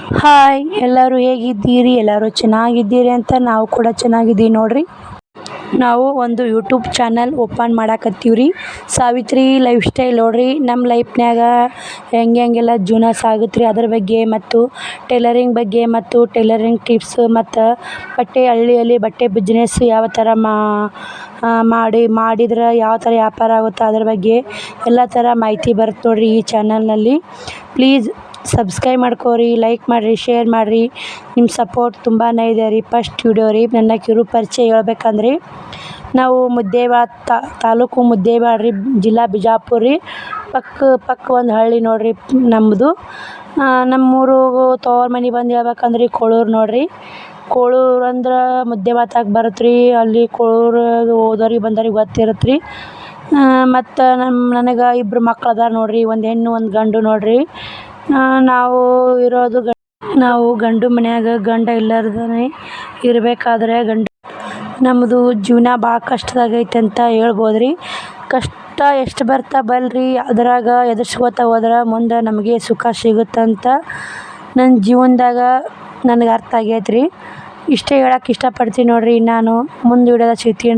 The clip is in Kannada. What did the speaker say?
ಹಾಯ್ ಎಲ್ಲರೂ ಹೇಗಿದ್ದೀರಿ? ಎಲ್ಲರೂ ಚೆನ್ನಾಗಿದ್ದೀರಿ ಅಂತ ನಾವು ಕೂಡ ಚೆನ್ನಾಗಿದ್ದೀವಿ ನೋಡ್ರಿ. ನಾವು ಒಂದು ಯೂಟ್ಯೂಬ್ ಚಾನಲ್ ಓಪನ್ ಮಾಡಾಕತ್ತೀವಿ ರೀ ಸಾವಿತ್ರಿ ಲೈಫ್ ಸ್ಟೈಲ್ ನೋಡ್ರಿ. ನಮ್ಮ ಲೈಫ್ನ್ಯಾಗ ಹೆಂಗೆ ಹೆಂಗೆಲ್ಲ ಜೀವನ ಸಾಗುತ್ತೆ ರೀ ಅದ್ರ ಬಗ್ಗೆ ಮತ್ತು ಟೈಲರಿಂಗ್ ಬಗ್ಗೆ ಮತ್ತು ಟೈಲರಿಂಗ್ ಟಿಪ್ಸ್ ಮತ್ತು ಬಟ್ಟೆ ಹಳ್ಳಿಯಲ್ಲಿ ಬಟ್ಟೆ ಬಿಸ್ನೆಸ್ ಯಾವ ಥರ ಮಾಡಿ, ಮಾಡಿದ್ರೆ ಯಾವ ಥರ ವ್ಯಾಪಾರ ಆಗುತ್ತೆ ಅದ್ರ ಬಗ್ಗೆ ಎಲ್ಲ ಥರ ಮಾಹಿತಿ ಬರುತ್ತೆ ನೋಡ್ರಿ ಈ ಚಾನಲ್ನಲ್ಲಿ ಪ್ಲೀಸ್ ಸಬ್ಸ್ಕ್ರೈಬ್ ಮಾಡ್ಕೋರಿ ಲೈಕ್ ಮಾಡಿರಿ ಶೇರ್ ಮಾಡಿರಿ. ನಿಮ್ಮ ಸಪೋರ್ಟ್ ತುಂಬಾ ಇದೆ ರೀ. ಫಸ್ಟ್ ವಿಡಿಯೋ ರೀ. ನನ್ನ ಕಿರು ಪರಿಚಯ ಹೇಳ್ಬೇಕಂದ್ರಿ, ನಾವು ಮುದ್ದೇಬಿಹಾಳ ತಾಲೂಕು ಮುದ್ದೇಬಾಡ್ರಿ ಜಿಲ್ಲಾ ಬಿಜಾಪುರ ರೀ. ಪಕ್ಕ ಪಕ್ಕ ಒಂದು ಹಳ್ಳಿ ನೋಡ್ರಿ ನಮ್ಮದು ನಮ್ಮೂರು ತೋರ್ ಮನೆ ಬಂದು ಹೇಳ್ಬೇಕಂದ್ರೆ ಕೋಳೂರು ನೋಡ್ರಿ. ಕೋಳೂರು ಅಂದ್ರೆ ಮುದ್ದೇಬಿಹಾಳ ಬರುತ್ತೆ ರೀ. ಅಲ್ಲಿ ಕೋಳೂರು ಹೋದೋರಿಗೆ ಬಂದೋರಿಗೆ ಗೊತ್ತಿರುತ್ತೆ ರೀ. ಮತ್ತು ನಮ್ಮ ನನಗೆ ಇಬ್ಬರು ಮಕ್ಳು ಅದಾರ ನೋಡ್ರಿ. ಒಂದು ಹೆಣ್ಣು, ಒಂದು ಗಂಡು ನೋಡ್ರಿ. ನಾವು ಇರೋದು ನಾವು ಗಂಡು ಮನ್ಯಾಗ, ಗಂಡ ಇಲ್ಲಾರ್ದೇ ಇರಬೇಕಾದ್ರೆ ಗಂಡ. ನಮ್ಮದು ಜೀವನ ಭಾಳ ಕಷ್ಟದಾಗ ಐತೆ ಅಂತ ಹೇಳ್ಬೋದು ರೀ ಕಷ್ಟ ಎಷ್ಟು ಬರ್ತಾ ಬಲ್ರಿ, ಅದ್ರಾಗ ಎದುರ್ಸ್ಕೊತಾ ಹೋದ್ರೆ ಮುಂದೆ ನಮಗೆ ಸುಖ ಸಿಗುತ್ತಂತ ನನ್ನ ಜೀವನದಾಗ ನನಗೆ ಅರ್ಥ ಆಗೈತೆ ರೀ ಇಷ್ಟೇ ಹೇಳಕ್ಕೆ ಇಷ್ಟಪಡ್ತೀನಿ ನೋಡ್ರಿ. ನಾನು ಮುಂದೆ ವಿಡಿಯೋದಾಗ ಸಿಗ್ತೀನಿ